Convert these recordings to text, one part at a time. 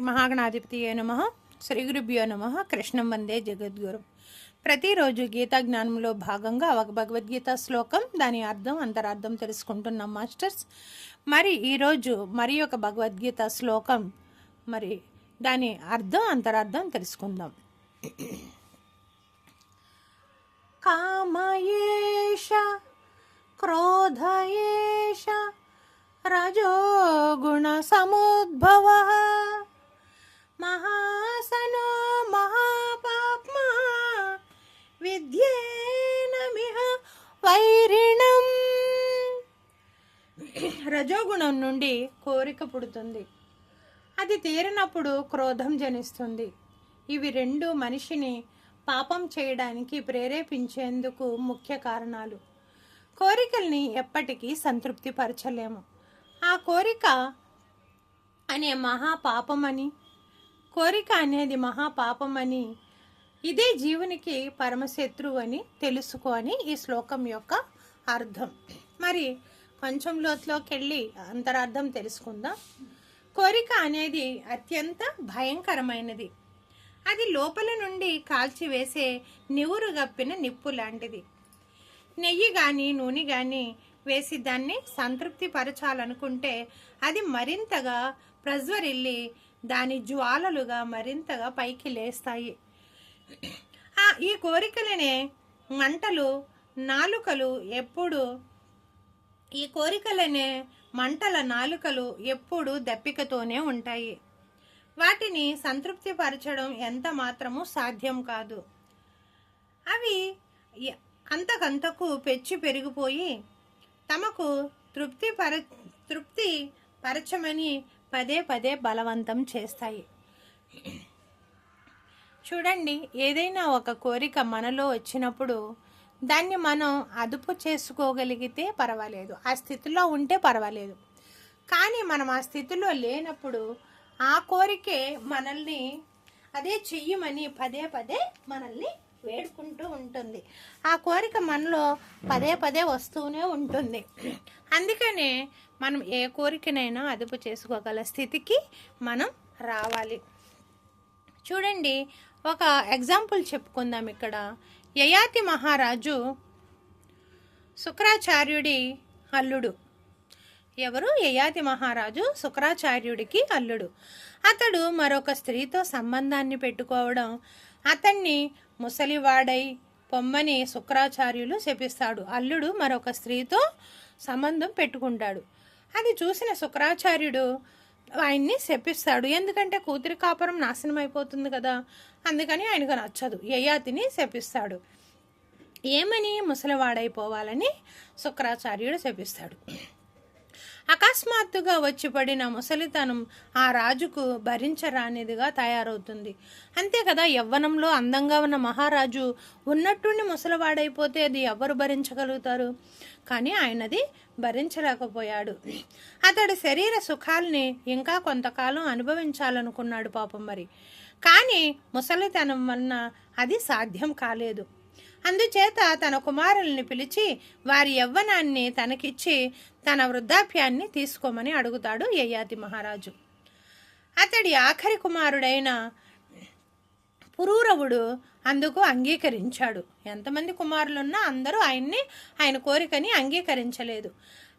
మహాగణాధిపతియే నమ. శ్రీ గురుభ్యో నమ. కృష్ణం వందే జగద్గురు. ప్రతిరోజు గీతా జ్ఞానంలో భాగంగా ఒక భగవద్గీత శ్లోకం. దాని అర్థం అంతరార్థం తెలుసుకుంటున్నాం మాస్టర్స్. మరి ఈరోజు మరి ఒక భగవద్గీత శ్లోకం. మరి దాని అర్థం అంతరార్థం తెలుసుకుందాం. కామయేష క్రోధయేష రజోగుణ సముద్భవ వైరిణం రజోగుణం నుండి కోరిక పుడుతుంది. అది తీరినప్పుడు క్రోధం జనిస్తుంది. ఇవి రెండు మనిషిని పాపం చేయడానికి ప్రేరేపించేందుకు ముఖ్య కారణాలు. కోరికల్ని ఎప్పటికీ సంతృప్తిపరచలేము ఆ కోరిక అనే మహాపాపమని కోరిక అనేది మహాపాపమని ఇదే జీవునికి పరమశత్రువు అని తెలుసుకొని ఈ శ్లోకం యొక్క అర్థం. మరి కొంచెం లోతులోకి వెళ్ళి అంతరార్థం తెలుసుకుందాం. కోరిక అనేది అత్యంత భయంకరమైనది. అది లోపల నుండి కాల్చివేసే నివురు గప్పిన నిప్పు లాంటిది. నెయ్యి కానీ నూనె కానీ వేసి దాన్ని సంతృప్తిపరచాలనుకుంటే అది మరింతగా ప్రజ్వరిల్లి దాని జ్వాలలుగా మరింతగా పైకి లేస్తాయి. ఈ కోరికలనే మంటలు నాలుకలు ఎప్పుడు? ఈ కోరికలనే మంటల నాలుకలు ఎప్పుడు దప్పికతోనే ఉంటాయి. వాటిని సంతృప్తిపరచడం ఎంత మాత్రము సాధ్యం కాదు. అవి అంతకంతకు పెచ్చి పెరిగిపోయి తమకు తృప్తి పర తృప్తి పరచమని పదే పదే బలవంతం చేస్తాయి. చూడండి ఏదైనా ఒక కోరిక మనలో వచ్చినప్పుడు దాన్ని మనం అదుపు చేసుకోగలిగితే పర్వాలేదు. ఆ స్థితిలో ఉంటే పర్వాలేదు. కానీ మనం ఆ స్థితిలో లేనప్పుడు ఆ కోరికే మనల్ని అదే చెయ్యమని పదే పదే మనల్ని వేడుకుంటూ ఉంటుంది. ఆ కోరిక మనలో పదే పదే వస్తూనే ఉంటుంది. అందుకనే మనం ఏ కోరికనైనా అదుపు చేసుకోగల స్థితికి మనం రావాలి. చూడండి ఒక ఎగ్జాంపుల్ చెప్పుకుందాం ఇక్కడ. యయాతి మహారాజు శుక్రాచార్యుడి అల్లుడు. ఎవరు? యయాతి మహారాజు శుక్రాచార్యుడికి అల్లుడు. అతడు మరొక స్త్రీతో సంబంధాన్ని పెట్టుకోవడం అతన్ని ముసలివాడై పొమ్మని శుక్రాచార్యులు శపిస్తాడు. అల్లుడు మరొక స్త్రీతో సంబంధం పెట్టుకుంటాడు. అది చూసిన శుక్రాచార్యుడు ఆయన్ని శపిస్తాడు. ఎందుకంటే కూతురి కాపురం నాశనం అయిపోతుంది కదా. అందుకని ఆయనకు నచ్చదు. యయాతిని శపిస్తాడు. ఏమని ముసలివాడైపోవాలని శుక్రాచార్యుడు శపిస్తాడు. అకస్మాత్తుగా వచ్చిపడిన ముసలితనం ఆ రాజుకు భరించరానిదిగా తయారవుతుంది. అంతే కదా యవ్వనంలో అందంగా ఉన్న మహారాజు ఉన్నట్టుండి ముసలివాడైపోతే అది ఎవరు భరించగలుగుతారు? కానీ ఆయనది భరించలేకపోయాడు. అతడి శరీర సుఖాల్ని ఇంకా కొంతకాలం అనుభవించాలనుకున్నాడు పాపం మరి. కానీ ముసలితనం వలన అది సాధ్యం కాలేదు. అందుచేత తన కుమారుల్ని పిలిచి వారి యవ్వనాన్ని తనకిచ్చి తన వృద్ధాప్యాన్ని తీసుకోమని అడుగుతాడు యయాతి మహారాజు. అతడి ఆఖరి కుమారుడైన పురూరవుడు అందుకు అంగీకరించాడు. ఎంతమంది కుమారులున్నా అందరూ ఆయన్ని ఆయన కోరికని అంగీకరించలేదు.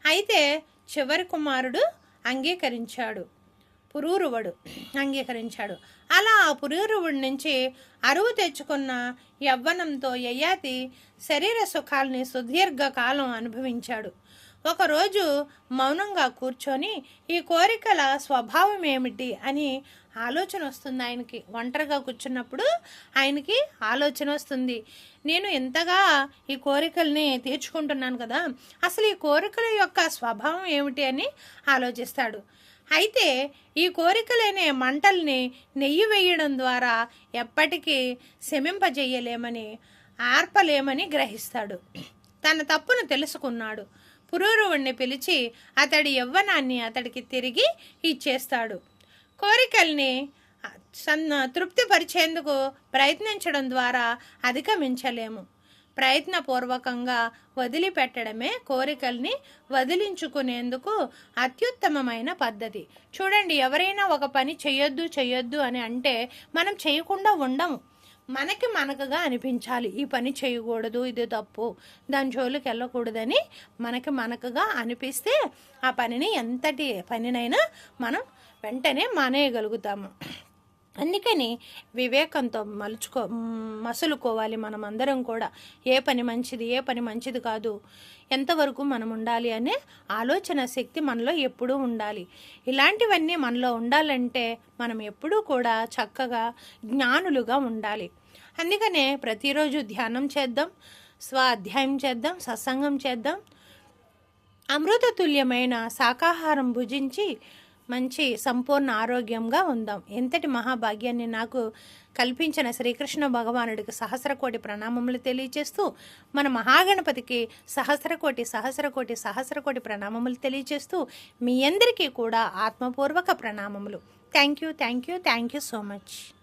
అయితే చివరి కుమారుడు అంగీకరించాడు. పురూరువుడు అంగీకరించాడు. అలా ఆ పురూరువుడి నుంచి అరువు తెచ్చుకున్న యవ్వనంతో యయాతి శరీర సుఖాల్ని సుదీర్ఘకాలం అనుభవించాడు. ఒకరోజు మౌనంగా కూర్చొని ఈ కోరికల స్వభావం ఏమిటి అని ఆలోచన వస్తుంది ఆయనకి. ఒంటరిగా కూర్చున్నప్పుడు ఆయనకి ఆలోచన వస్తుంది. నేను ఎంతగా ఈ కోరికల్ని తీర్చుకుంటున్నాను కదా అసలు ఈ కోరికల యొక్క స్వభావం ఏమిటి అని ఆలోచిస్తాడు. అయితే ఈ కోరికలేనే మంటల్ని నెయ్యి వేయడం ద్వారా ఎప్పటికీ శమింపజేయలేమని ఆర్పలేమని గ్రహిస్తాడు. తన తప్పును తెలుసుకున్నాడు. పురూరువుణ్ణి పిలిచి అతడి యవ్వనాన్ని అతడికి తిరిగి ఇచ్చేస్తాడు. కోరికల్ని సన్న తృప్తిపరిచేందుకు ప్రయత్నించడం ద్వారా అధిగమించలేము. ప్రయత్నపూర్వకంగా వదిలిపెట్టడమే కోరికల్ని వదిలించుకునేందుకు అత్యుత్తమమైన పద్ధతి. చూడండి ఎవరైనా ఒక పని చెయ్యొద్దు చెయ్యొద్దు అని అంటే మనం చేయకుండా ఉండము. మనకి మనకుగా అనిపించాలి ఈ పని చేయకూడదు ఇది తప్పు దాని జోలికి వెళ్ళకూడదని మనకి మనకుగా అనిపిస్తే ఆ పనిని ఎంతటి పనినైనా మనం వెంటనే మానేయగలుగుతాము. అందుకని వివేకంతో మలుచుకో మసులుకోవాలి మనం అందరం కూడా. ఏ పని మంచిది ఏ పని మంచిది కాదు. ఎంతవరకు మనం ఉండాలి అనే ఆలోచన శక్తి మనలో ఎప్పుడూ ఉండాలి. ఇలాంటివన్నీ మనలో ఉండాలంటే మనం ఎప్పుడూ కూడా చక్కగా జ్ఞానులుగా ఉండాలి. అందుకనే ప్రతిరోజు ధ్యానం చేద్దాం స్వాధ్యాయం చేద్దాం సత్సంగం చేద్దాం. అమృతతుల్యమైన శాకాహారం భుజించి మంచి సంపూర్ణ ఆరోగ్యంగా ఉందాం. ఎంతటి మహాభాగ్యాన్ని నాకు కల్పించిన శ్రీకృష్ణ భగవానుడికి సహస్రకోటి ప్రణామములు తెలియజేస్తూ మన మహాగణపతికి సహస్రకోటి సహస్రకోటి సహస్రకోటి ప్రణామములు తెలియజేస్తూ మీ అందరికీ కూడా ఆత్మపూర్వక ప్రణామములు. Thank you thank you thank you so much.